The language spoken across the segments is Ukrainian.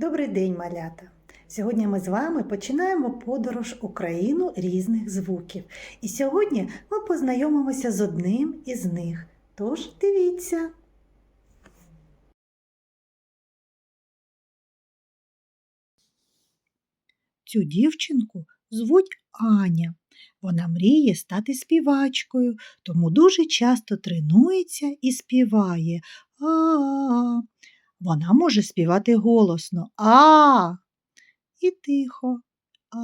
Добрий день, малята! Сьогодні ми з вами починаємо подорож у країну різних звуків. І сьогодні ми познайомимося з одним із них. Тож дивіться. Цю дівчинку звуть Аня. Вона мріє стати співачкою, тому дуже часто тренується і співає. А. Вона може співати голосно А. І тихо. А.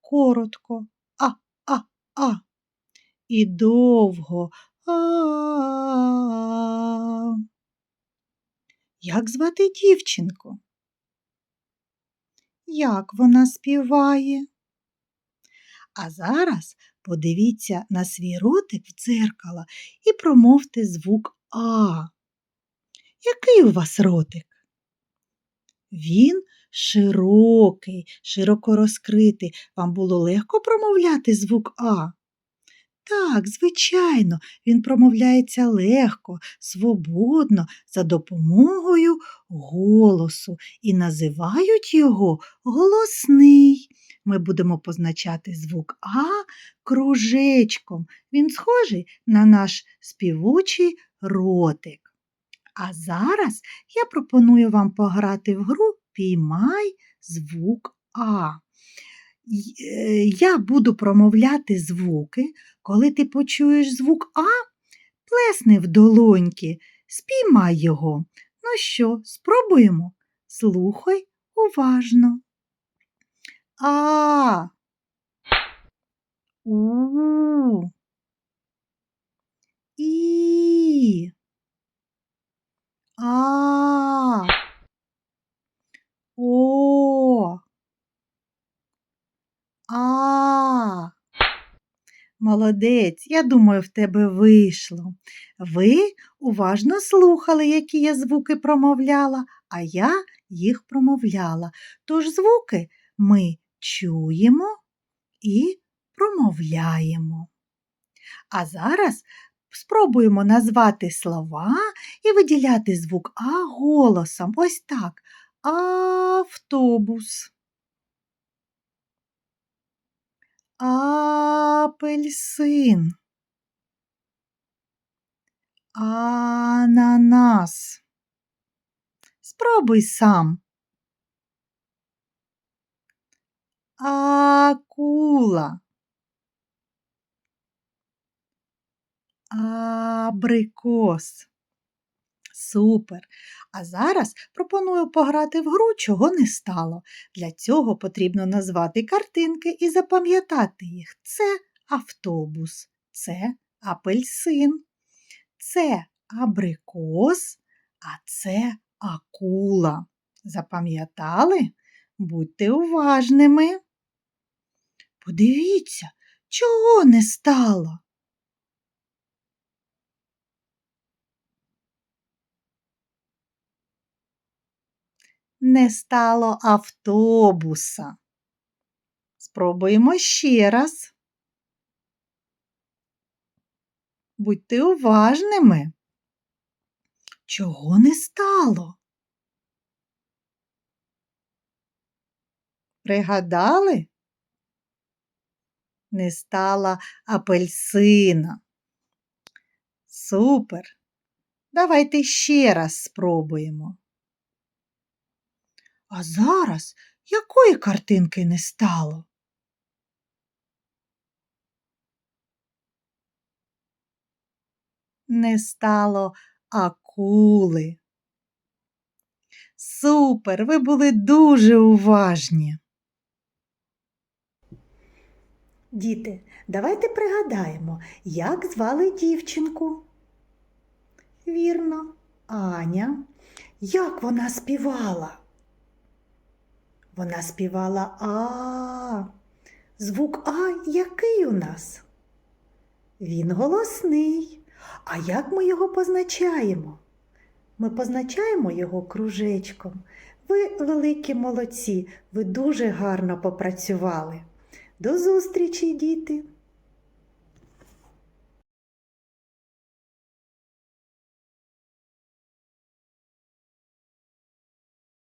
Коротко. А, а, а. І довго. А. Як звати дівчинку? Як вона співає? А зараз подивіться на свій ротик в дзеркало і промовте звук А. Який у вас ротик? Він широкий, широко розкритий. Вам було легко промовляти звук А? Так, звичайно, він промовляється легко, свободно, за допомогою голосу і називають його голосний. Ми будемо позначати звук А кружечком. Він схожий на наш співучий ротик. А зараз я пропоную вам пограти в гру Піймай звук А. Е, Я буду промовляти звуки. Коли ти почуєш звук А, плесни в долоньки, спіймай його. Ну що, спробуємо? Слухай уважно. А. У. І. А. О. А. Молодець, я думаю, в тебе вийшло. Ви уважно слухали, які я звуки промовляла, а я їх промовляла. Тож звуки ми чуємо і промовляємо. А зараз спробуємо назвати слова і виділяти звук А голосом. Ось так. Автобус. Апельсин. Ананас. Спробуй сам. Акула. Абрикос. Супер! А зараз пропоную пограти в гру, чого не стало. Для цього потрібно назвати картинки і запам'ятати їх. Це автобус, це апельсин, це абрикос, а це акула. Запам'ятали? Будьте уважними. Подивіться, чого не стало. Не стало автобуса. Спробуємо ще раз. Будьте уважними. Чого не стало? Пригадали? Не стало апельсина. Супер. Давайте ще раз спробуємо. А зараз якої картинки не стало? Не стало акули. Супер, ви були дуже уважні. Діти, давайте пригадаємо, як звали дівчинку. Вірно, Аня. Як вона співала? Вона співала А. Звук А який у нас? Він голосний. А як ми його позначаємо? Ми позначаємо його кружечком. Ви великі молодці, ви дуже гарно попрацювали. До зустрічі, діти!